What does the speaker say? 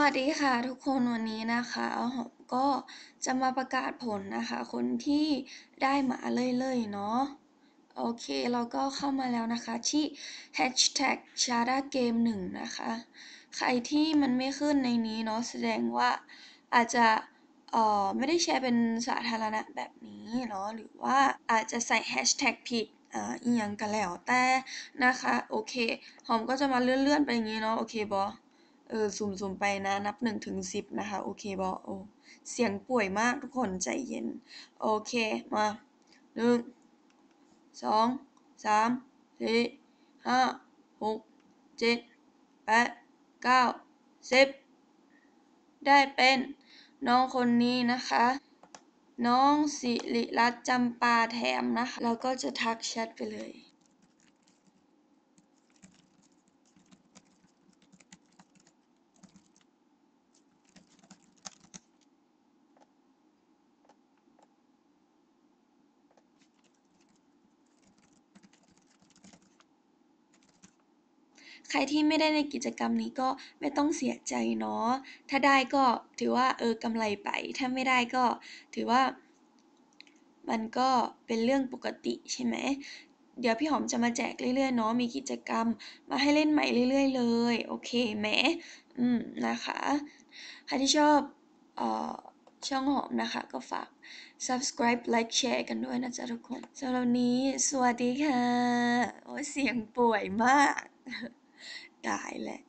วัสดีค่ะทุกคนวันนี้นะคะหอมก็จะมาประกาศผลนะคะ คนที่ได้มาเลยๆเนาะโอเคเราก็เข้ามาแล้วนะคะที่ hashtag c h a r a game 1นะคะ ใครที่มันไม่ขึ้นในนี้เนาะแสดงว่าอาจจะเอ่อไม่ได้แชร์เป็นสาธารณะแบบนี้เนาะหรือว่าอาจจะใส่ hashtag ผิดอ่าอีหยังกันแล้วแต่นะคะ โอเคหอมก็จะมาเลื่อนๆไปอย่างนี้เนาะโอเคบอ ออสุ่มๆไปนะ นับหนึ่งถึงสิบนะคะ โอเคบอโอเสียงป่วยมากทุกคนใจเย็น โอเค มาหนึ่งสองสามสี่ห้าหกเจ็ดแปดเก้าสิบได้เป็นน้องคนนี้นะคะ น้องสิริรัตน์จำปาแถมนะคะ แล้วก็จะทักแชทไปเลย ใครที่ไม่ได้ในกิจกรรมนี้ก็ไม่ต้องเสียใจเนาะ ถ้าได้ก็ถือว่าเออกำไรไป ถ้าไม่ได้ก็ถือว่า มันก็เป็นเรื่องปกติใช่ไหม เดี๋ยวพี่หอมจะมาแจกเรื่อยๆเนาะ มีกิจกรรมมาให้เล่นใหม่เรื่อยๆเลย โอเคไหม อืมนะคะ ใครที่ชอบเอ่อช่องหอมนะคะ ก็ฝาก subscribe like share กันด้วยนะจ๊ะทุกคนสำหรับนนี้ สวัสดีค่ะ โอ้ยเสียงป่วยมาก ตายแหละ